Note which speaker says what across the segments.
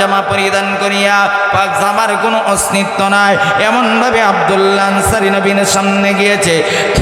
Speaker 1: জামা পরিধান করিয়া পাক জামার কোনো অস্তিত্ব নাই। এমনভাবে আবদুল্লাহ আনসারি নবীনের সামনে গিয়েছে।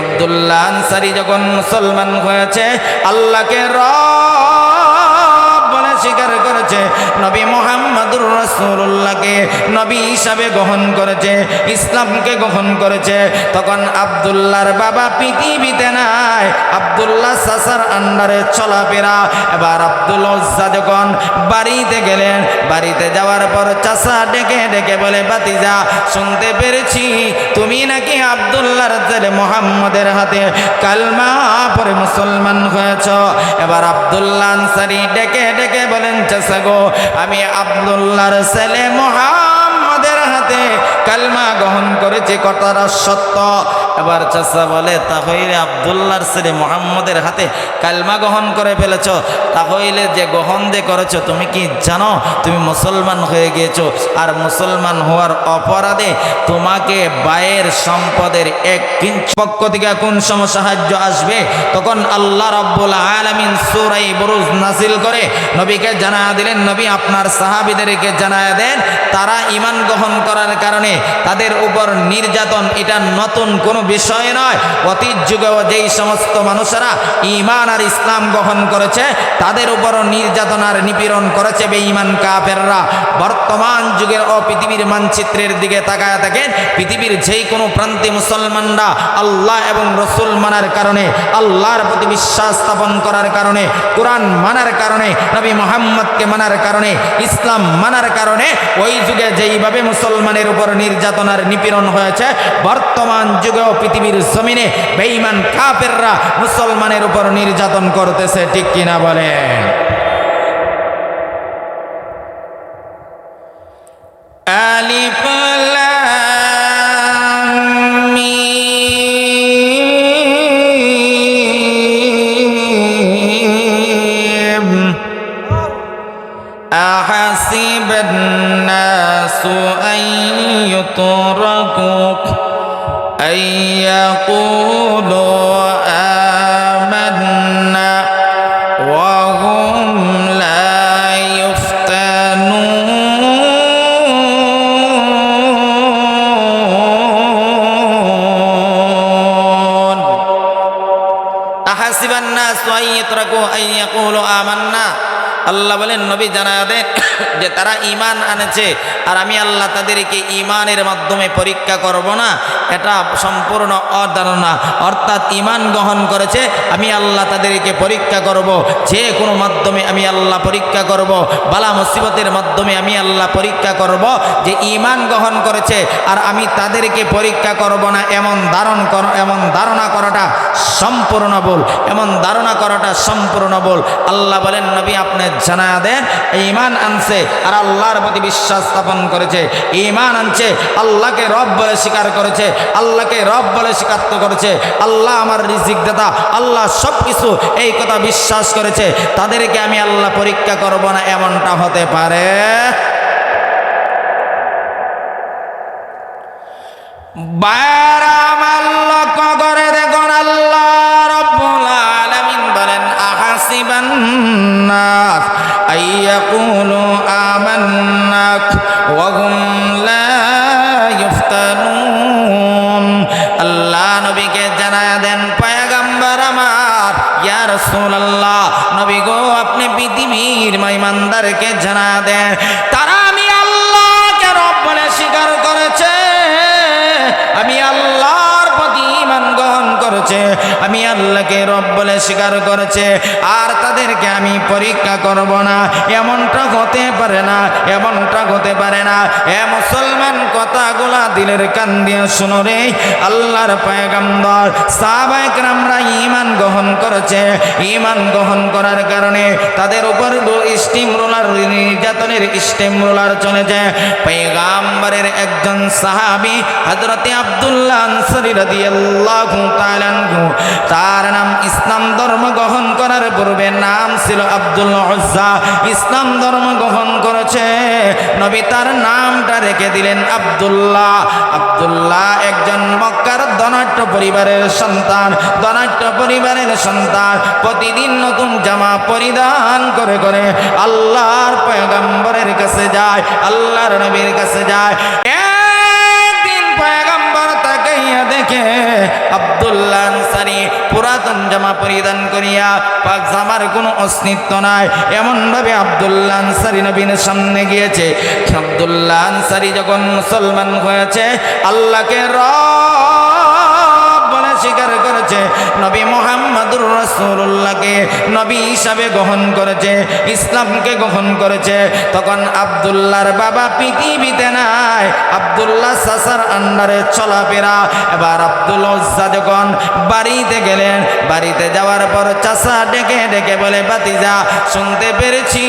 Speaker 1: আবদুল্লাহ আনসারি যখন মুসলমান হয়েছে, আল্লাহকে রব বলে স্বীকার করেছে। নবী মোহাম্মদুর রসুল্লাহকে নবী হিসাবে গ্রহণ করেছে, ইসলামকে গ্রহণ করেছে। তখন আবদুল্লাহর বাবা পৃথিবীতে নাই, আবদুল্লাহ সাসার আন্ডারে চলাফেরা। এবার আব্দুল উজ্জা যখন বাড়িতে গেলেন, বাড়িতে যাওয়ার পর চাষা ডেকে ডেকে বলে বাতিজা শুনতে পেরেছি, তুমি নাকি আবদুল্লাহর ছেলে মোহাম্মদের হাতে কালমা পরে মুসলমান হয়েছ? এবার আবদুল্লাহ আনসারি ডেকে ডেকে বলেন চাষা গো, আমি আবদুল্লাহর ছেলে মোহাম্মদের হাতে কালমা গ্রহণ করেছি, কথাটা সত্য। এবার চাষা বলে তাহলে আবদুল্লাহর ছেলে মোহাম্মদের হাতে কালমা গ্রহণ করে ফেলেছ। তাহলে যে গ্রহণ যে করেছ, তুমি কি জানো? তুমি মুসলমান হয়ে গিয়েছো। আর মুসলমান হওয়ার অপরাধে তোমাকে বায়ের সম্পদের এক কিঞ্চ পক্ষ থেকে কোন সময় সাহায্য আসবে? তখন আল্লাহ রব্বুল আলমিন সুরাই বরুজ নাসিল করে নবীকে জানা দিলেন, নবী, আপনার সাহাবিদেরকে জানায় দেন। তারা ইমান গ্রহণ করার কারণে তাদের উপর নির্যাতন এটা নতুন কোনো বিষয় নয়। অতীত যুগেও যেই সমস্ত মানুষেরা ইমান আর ইসলাম গ্রহণ করেছে, তাদের উপর নির্যাতন আর নিপীড়ন করেছে বেঈমান কাফেররা। বর্তমান যুগের ও পৃথিবীর মানচিত্রের দিকে তাকায় থাকেন পৃথিবীর যেই কোনো প্রান্তে মুসলমানরা আল্লাহ এবং রসুল মানার কারণে, আল্লাহর প্রতি বিশ্বাস স্থাপন করার কারণে, কোরআন মানার কারণে, নবী মোহাম্মদকে মানার কারণে, ইসলাম মানার কারণে, ওই যুগে যেইভাবে মুসলমানের উপর নির্যাতন আর নিপীড়ন হয়েছে বর্তমান যুগেও পৃথিবীর জমিনে বেঈমান কাফেররা মুসলমানের উপর নির্যাতন করতেছে ঠিক কিনা বলে আলিফ লাম মিম أحسب الناس أن يتركوا أن আল্লাহ বলেন, নবী জানা দেন যে তারা ইমান আনেছে আর আমি আল্লাহ তাদেরকে ইমানের মাধ্যমে পরীক্ষা করব না। এটা সম্পূর্ণ অধারণা। অর্থাৎ ইমান গ্রহণ করেছে, আমি আল্লাহ তাদেরকে পরীক্ষা করব। যে কোনো মাধ্যমে আমি আল্লাহ পরীক্ষা করব। বালা মুসিবতের মাধ্যমে আমি আল্লাহ পরীক্ষা করব যে ইমান গ্রহণ করেছে আর আমি তাদেরকে পরীক্ষা করব না। এমন ধারণ এমন ধারণা করাটা সম্পূর্ণ বল এমন ধারণা করাটা সম্পূর্ণ বল আল্লাহ বলেন, নবী আপনার জানা দেন ইমান আনছে আর আল্লাহর প্রতি বিশ্বাস স্থাপন করেছে। ইমান আনছে, আল্লাহকে রব বলে স্বীকার করেছে, আল্লাহকে রব বলে স্বীকার্ত করেছে। আল্লাহ আমার রিজিক দাতা, আল্লাহ সব কিছু এই কথা বিশ্বাস করেছে। তাদেরকে আমি আল্লাহ পরীক্ষা করব না, এমনটা হতে পারে। আমার লক্ষ্য করে আমান্না ওয়া হুম লা ইফতানুন আল্লাহ নবীকে জানায়া দেন, পয়গম্বর আমার, ইয়া রাসূলুল্লাহ। নবী গো, আপনি পৃথিবীর ইমানদারকে জানা দেন। তারা আল্লাহকে রব বলে স্বীকার করেছে, আর তাদেরকে আমি পরীক্ষা করব না। এমনটা হতে পারে না, এমনটা হতে পারে না। এ মুসলমান কথাগুলা দিলের কান দিয়ে শুনো রে। আল্লাহর পয়গম্বর সাহাবাইকরামরা ইমান গ্রহণ করেছে। ইমান গ্রহণ করার কারণে তাদের উপর স্টিম রোলার, নির্যাতনের স্টিম রোলার চলেছে। পয়গাম্বরের একজন সাহাবি হজরতে আব্দুল্লাহ আনসারি রাদিয়াল্লাহু তাআলা নাম ছিল আব্দুল উজ্জা। ইসলাম ধর্ম গ্রহণ করেছে। নবী তার নামটা রেখে দিলেন আব্দুল্লাহ। আব্দুল্লাহ একজন মক্কার ধনাঢ্য পরিবারের সন্তান, ধনাঢ্য পরিবারের সন্তান। প্রতিদিন নতুন জামা পরিধান করে করে আল্লাহর পয়গম্বরের কাছে যায়, আল্লাহর নবীর কাছে যায়। তাকাইয়া আবদুল্লা আনসারি পুরাতন জামা পরিধান করিয়া পাক জামার কোনো অস্তিত্ব নাই। এমনভাবে আবদুল্লা আনসারি নবীন সামনে গিয়েছে। আব্দুল্লাহ আনসারি যখন মুসলমান হয়েছে, আল্লাহকে স্বীকার করেছে। নবী মোহাম্মদুর রসুল্লাহকে নবী হিসাবে গ্রহণ করেছে, ইসলামকে গ্রহণ করেছে। তখন আবদুল্লাহর বাবা পৃথিবীতে নাই, আবদুল্লাহ সাসার আন্ডারে চলাফেরা। এবার আব্দুল উজ্জা যখন বাড়িতে গেলেন। বাড়িতে যাওয়ার পর চাষা ডেকে ডেকে বলে বাতিজা শুনতে পেরেছি।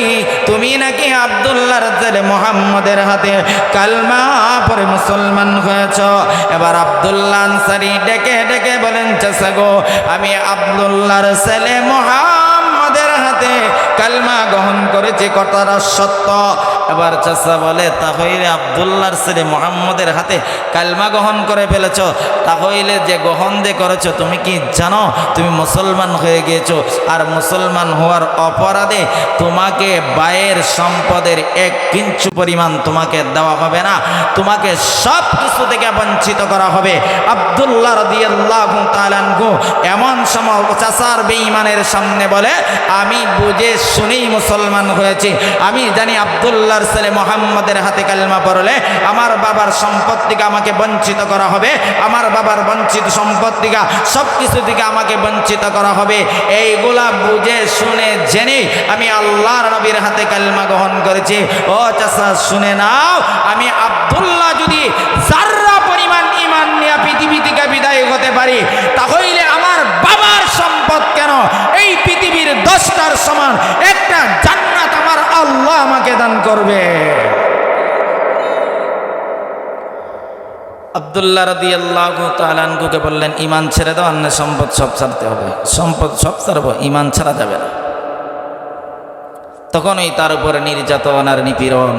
Speaker 1: তুমি নাকি আবদুল্লাহর ছেলে মোহাম্মদের হাতে কালমা পরে মুসলমান হয়েছ? এবার আবদুল্লাহ আনসারি ডেকে ডেকে বলেন চাষা গো আমি আবদুল্লাহর ছেলে মোহাম্মদের হাতে কালমা গ্রহণ করেছি, কথাটা সত্য। এবার চাষা বলে তাহলে আবদুল্লাহর ছেলে মোহাম্মদের হাতে কালমা গ্রহণ করে ফেলেছ। তাহলে যে গ্রহণ যে করেছ, তুমি কি জানো? তুমি মুসলমান হয়ে গিয়েছো। আর মুসলমান হওয়ার অপরাধে তোমাকে বায়ের সম্পদের এক কিঞ্চু পরিমাণ তোমাকে দেওয়া হবে না। তোমাকে সব কিছু থেকে বঞ্চিত করা হবে। আবদুল্লাহ রদিয়াল্লাহু তাআলাহু এমন সময় চাচার বেঈমানের সামনে বলে, আমি বুঝে শুনেই মুসলমান হয়েছি। আমি জানি আবদুল্লাহর ছেলে মোহাম্মদের হাতে কালেমা পড়লে আমার বাবার সম্পদ আমাকে বঞ্চিত করা হবে, আমার বাবার বঞ্চিত সম্পদ সব কিছু থেকে আমাকে বঞ্চিত করা হবে। এইগুলা বুঝে, শুনে, জেনে আমি আল্লাহর নবীর হাতে কালমা গ্রহণ করেছি। ও চাষা শুনে নাও, আমি আবদুল্লাহ যদি জাররা পরিমাণ ইমান নিয়ে পৃথিবী থেকে বিদায় হতে পারি তাহলে আমার বাবার সম্পদ কেন এই পৃথিবীর দশটার সমান একটা জান্নাত আমার আল্লাহ আমাকে দান করবে আবদুল্লাহ রদি আল্লাহ তালানকুকে বললেন ইমান ছেড়ে দাও অন্য সম্পদ সব ছাড়তে হবে। সম্পদ সব ছাড়বো ইমান ছাড়া যাবে না। তখনই তার উপরে নির্যাতন আর নিপীড়ন।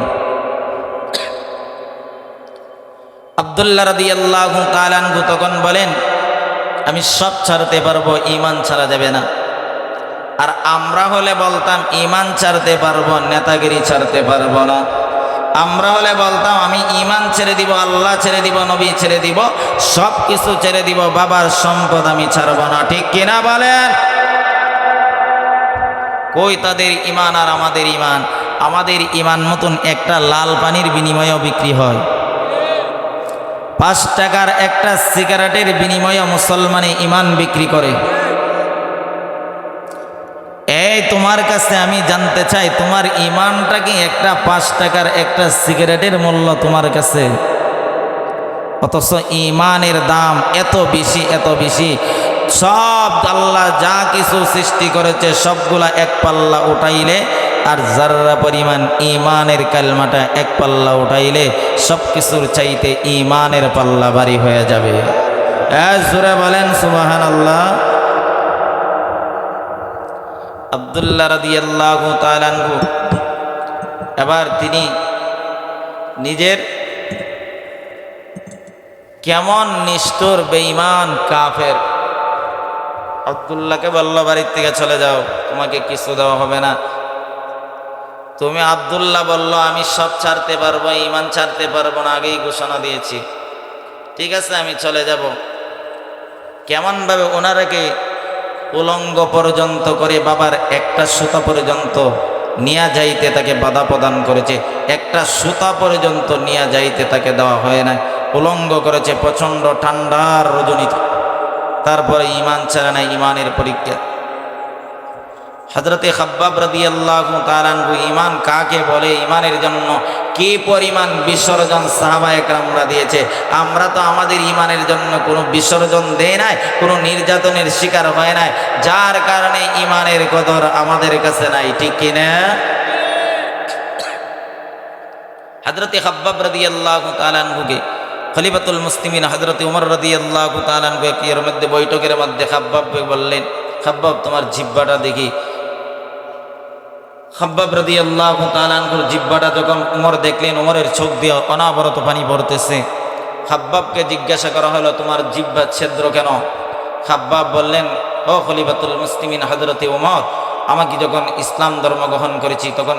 Speaker 1: আবদুল্লাহ রদি আল্লাহ তালানকু তখন বলেন, আমি সব ছাড়তে পারব ইমান ছাড়া যাবে না। আর আমরা হলে বলতাম, ইমান ছাড়তে পারব, নেতাগিরি ছাড়তে পারব না। আমরা হলে বলতাম, আমি ইমান ছেড়ে দিব, আল্লাহ ছেড়ে দিব, নবী ছেড়ে দিব সব কিছু ছেড়ে দিব, বাবার সম্পদ আমি ছাড়বো না। ঠিক কিনা বলেন? কই তাদের ইমান আর আমাদের ইমান? আমাদের ইমান মতন একটা লাল পানির বিনিময়েও বিক্রি হয়। পাঁচ টাকার একটা সিগারেটের বিনিময়ে মুসলমানে ইমান বিক্রি করে। এই তোমার কাছে আমি জানতে চাই, তোমার ইমানটা কি একটা পাঁচ টাকার একটা সিগারেটের মূল্য তোমার কাছে? অথচ ইমানের দাম এত বেশি এত বেশি। সব আল্লাহ যা কিছু সৃষ্টি করেছে, সবগুলা এক পাল্লা উঠাইলে, আর যারা পরিমাণ ইমানের কালমাটা এক পাল্লা উঠাইলে সব কিছুর চাইতে ইমানের পাল্লা বাড়ি হয়ে যাবে। বলেন সুবাহান আল্লাহ আবদুল্লাহ রাদিয়াল্লাহ তালানহু এবার তিনি নিজের কেমন নিষ্ঠুর, বেঈমান কাফের আবদুল্লাহকে বলল, বাড়ির থেকে চলে যাও, তোমাকে কিছু দেওয়া হবে না। তুমি আবদুল্লাহ বলল, আমি সব ছাড়তে পারব ইমান ছাড়তে পারব না, আগেই ঘোষণা দিয়েছি। ঠিক আছে, আমি চলে যাব। কেমনভাবে ওনারাকে উলঙ্গ পর্যন্ত করে বাবার একটা সুতা পর্যন্ত নিয়া যাইতে তাকে বাধা প্রদান করেছে। একটা সুতা পর্যন্ত নিয়া যাইতে তাকে দেওয়া হয় না উলঙ্গ করেছে প্রচণ্ড ঠান্ডার রজনীতে। তারপরে ইমান ছাড়া না ইমানের পরীক্ষা। হজরতে খাব্বাব রদি আল্লাহ তালানহু ইমান কাকে বলে? ইমানের জন্য কি পরিমাণ বিসর্জন সাহাবা একরামরা দিয়েছে? আমরা তো আমাদের ইমানের জন্য কোনো বিসর্জন দেয় নাই, কোনো নির্যাতনের শিকার হয় নাই। যার কারণে ইমানের কদর আমাদের কাছে নাই, ঠিক কিনা হজরতে খাব্বাব আল্লাহ তালানহুকে খলিফাতুল মুসলিমিন হজরত উমর রদি আল্লাহ তালানহু এর মধ্যে বৈঠকের মধ্যে খাব্বাব বললেন, খাব্বাব, তোমার জিব্বাটা দেখি। খাব্বাব রাদি আল্লাহ তালানকুর জিব্বাটা যখন উমর দেখলেন, উমরের চোখ দিয়ে অনাবরত পানি পড়তেছে। হাব্বাবকে জিজ্ঞাসা করা হলো, তোমার জিব্বা ছেদ্র কেন? হাব্বাব বললেন, ও খলিফাতুল মুসলিমিন হজরতে উমর, আমাকে যখন ইসলাম ধর্ম গ্রহণ করেছি, তখন